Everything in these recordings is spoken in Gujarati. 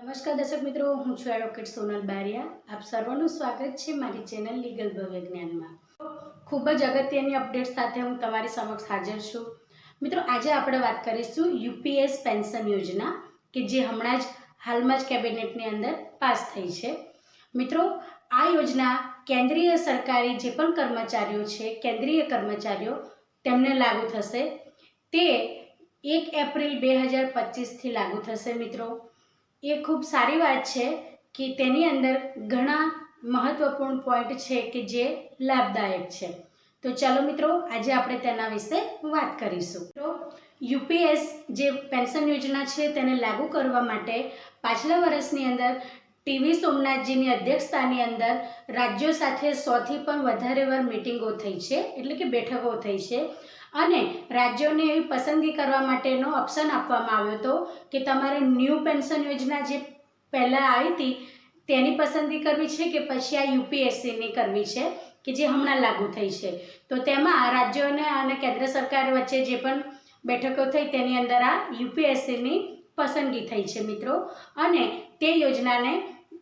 નમસ્કાર દર્શક મિત્રો, હું છું એડવોકેટ સોનલ બારિયા. આપ સર્વનું સ્વાગત છે મારી ચેનલ લીગલ ભવ્ય ખૂબ જ અગત્યની અપડેટ સાથે હું તમારી સમક્ષ હાજર છું. મિત્રો, આજે આપણે વાત કરીશું યુપીએસ પેન્શન યોજના કે જે હમણાં જ હાલમાં જ કેબિનેટની અંદર પાસ થઈ છે. મિત્રો, આ યોજના કેન્દ્રીય સરકારી જે પણ કર્મચારીઓ છે, કેન્દ્રીય કર્મચારીઓ તેમને લાગુ થશે. તે એક એપ્રિલ બે હજાર પચીસથી લાગુ થશે મિત્રો. એ ખૂબ સારી વાત છે કે તેની અંદર ઘણા મહત્વપૂર્ણ પોઈન્ટ છે કે જે લાભદાયક છે. તો ચાલો મિત્રો, આજે આપણે તેના વિશે વાત કરીશું. તો યુપીએસ જે પેન્શન યોજના છે તેને લાગુ કરવા માટે પાછલા વર્ષની અંદર ટીવી સોમનાથજીની અધ્યક્ષતાની અંદર રાજ્યો સાથે સોથી પણ વધારે વાર મિટિંગો થઈ છે, એટલે કે બેઠકો થઈ છે. અને રાજ્યોને એવી પસંદગી કરવા માટેનો ઓપ્શન આપવામાં આવ્યો હતો કે તમારે ન્યૂ પેન્શન યોજના જે પહેલાં આવી હતી, તેની પસંદગી કરવી છે કે પછી આ યુપીએસસીની કરવી છે કે જે હમણાં લાગુ થઈ છે? તો તેમાં રાજ્યોને અને કેન્દ્ર સરકાર વચ્ચે જે પણ બેઠકો થઈ તેની અંદર આ યુપીએસસીની પસંદગી થઈ છે મિત્રો. અને તે યોજનાને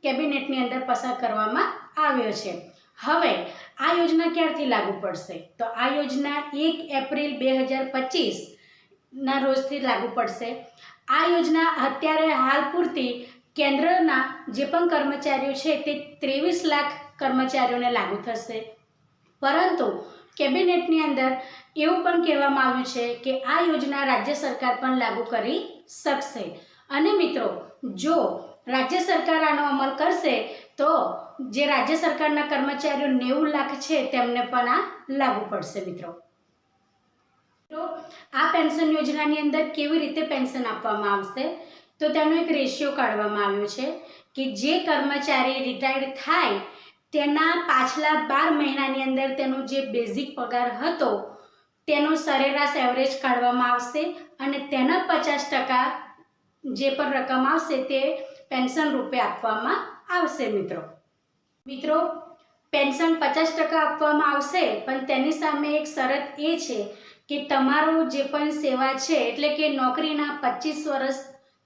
કેબિનેટની અંદર પસાર કરવામાં આવ્યો છે. હવે આ યોજના ક્યારથી લાગુ પડશે? તો આ યોજના એક એપ્રિલ બે હજાર પચીસના રોજથી લાગુ પડશે. આ યોજના અત્યારે હાલ પૂરતી કેન્દ્રના જે પણ કર્મચારીઓ છે તે ત્રેવીસ લાખ કર્મચારીઓને લાગુ થશે. પરંતુ કેબિનેટની અંદર એવું પણ કહેવામાં આવ્યું છે કે આ યોજના રાજ્ય સરકાર પણ લાગુ કરી શકશે. અને મિત્રો, જો રાજ્ય સરકાર આનો અમલ કરશે તો જે રાજ્ય સરકારના કર્મચારીઓ નેવું લાખ છે તેમને પણ આ લાગુ પડશે મિત્રો. તો આ પેન્શન યોજનાની અંદર કેવી રીતે પેન્શન આપવામાં આવશે? તો તેનો એક રેશિયો કાઢવામાં આવ્યો છે કે જે કર્મચારી રિટાયર્ડ થાય તેના પાછલા બાર મહિનાની અંદર તેનો જે બેઝિક પગાર હતો તેનો સરેરાશ એવરેજ કાઢવામાં આવશે અને તેના પચાસ ટકા જે પણ રકમ આવશે તે પેન્શન રૂપે આપવામાં આવશે મિત્રો. મિત્રો, પેન્શન પચાસ ટકા આપવામાં આવશે, પણ તેની સામે એક શરત એ છે કે તમારું જે પણ સેવા છે, એટલે કે નોકરીના પચીસ વર્ષ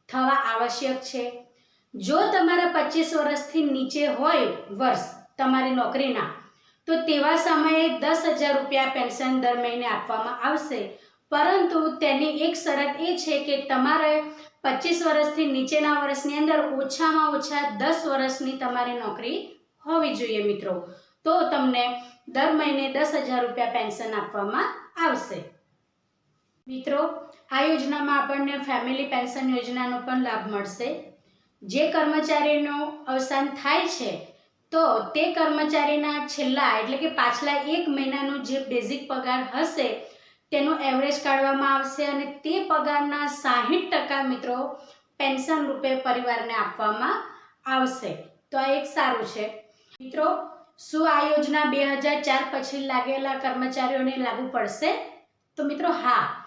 થવા આવશ્યક છે. જો તમારા પચીસ વર્ષથી નીચે હોય વર્ષ તમારી નોકરીના, તો તેવા સમયે દસ હજાર રૂપિયા પેન્શન દર મહિને આપવામાં આવશે. પરંતુ તેની એક શરત એ છે કે તમારે પચીસ વર્ષથી નીચેના વર્ષની અંદર ઓછામાં ઓછા દસ વર્ષની તમારી નોકરી હોવી જોઈએ મિત્રો. તો તમને દર મહિને દસ હજાર રૂપિયા પેન્શન આપવામાં આવશે. મિત્રો, આ યોજનામાં આપણને ફેમિલી પેન્શન યોજનાનો પણ લાભ મળશે. જે કર્મચારીનું અવસાન થાય છે, તો તે કર્મચારીના છેલ્લા એટલે કે પાછલા એક મહિનાનો જે બેઝિક પગાર હશે તેનો એવરેજ કાઢવામાં આવશે અને તે પગારના સાહીઠ ટકા મિત્રો પેન્શન રૂપે પરિવારને આપવામાં આવશે. તો આ એક સારું છે. મિત્રો, શું આ યોજના બે હજાર ચાર પછી લાગેલા કર્મચારીઓને લાગુ પડશે? તો મિત્રો, હા.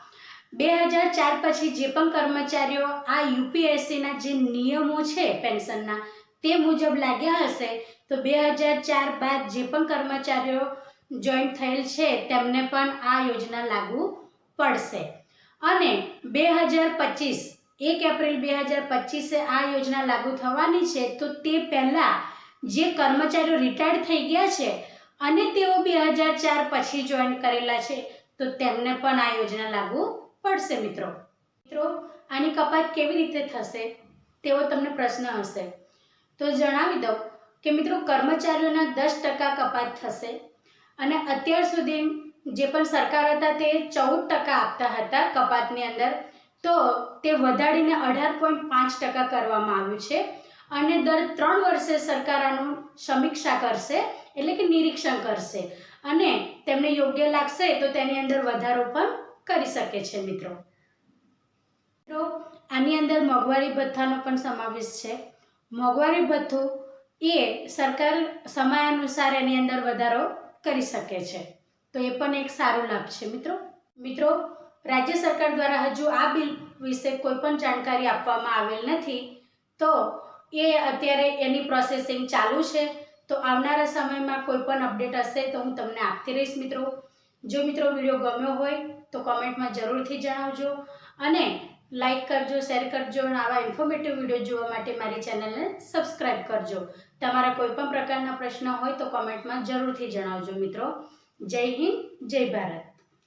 બે હજાર ચાર પછી જે પણ કર્મચારીઓ આ યુપીએસસીના જે નિયમો છે પેન્શનના, તે મુજબ લાગ્યા હશે, તો બે હજાર ચાર બાદ જે પણ કર્મચારીઓ જોઈન્ટ થયેલ છે, તેમને પણ આ યોજના લાગુ પડશે. અને બે હજાર પચીસ, એક એપ્રિલ બે હજાર પચીસે આ યોજના લાગુ થવાની છે, તો તે પહેલાં જે કર્મચારીઓ રિટાયર્ડ થઈ ગયા છે, અને તેઓ બે હજાર ચાર પછી જોઈન કરેલા છે, તો તેમને પણ આ યોજના લાગુ પડશે મિત્રો. મિત્રો, આની કપાત કેવી રીતે થશે? તેવો તમને પ્રશ્ન હશે. તો જણાવી દઉં કે મિત્રો, કર્મચારીઓના દસ ટકા કપાત થશે. અને અત્યાર સુધી જે પણ સરકાર હતા તે ચૌદ ટકા આપતા હતા કપાતની અંદર. તો તે વધારીને અઢાર પોઈન્ટ પાંચ ટકા કરવામાં આવ્યું છે. અને દર ત્રણ વર્ષે સરકાર આનું સમીક્ષા કરશે, એટલે કે નિરીક્ષણ કરશે. અને તેમને યોગ્ય લાગશે તો તેની અંદર વધારો પણ કરી શકે છે મિત્રો. મિત્રો આની અંદર મોંઘવારી ભથ્થાનો પણ સમાવેશ છે. મોંઘવારી ભથ્થું એ સરકાર સમયાનુસાર એની અંદર વધારો કરી શકે છે. તો એ પણ એક સારો લાભ છે મિત્રો. મિત્રો, રાજ્ય સરકાર દ્વારા હજુ આ બિલ વિશે કોઈ પણ જાણકારી આપવામાં આવેલ નથી. તો એ અત્યારે એની પ્રોસેસિંગ ચાલુ છે. તો આવનારા સમયમાં કોઈ પણ અપડેટ હશે તો હું તમને આપતી રહીશ મિત્રો. જો મિત્રો વીડિયો ગમ્યો હોય તો કોમેન્ટમાં જરૂરથી જણાવજો. અને લાઈક કરજો, શેર કરજો અને આવા ઇન્ફોર્મેટિવ વીડિયો જોવા માટે મારી ચેનલને સબસ્ક્રાઇબ કરજો. તમારા કોઈ પણ પ્રકારના પ્રશ્ન હોય તો કોમેન્ટમાં જરૂરથી જણાવજો મિત્રો. જય હિન્દ, જય ભારત.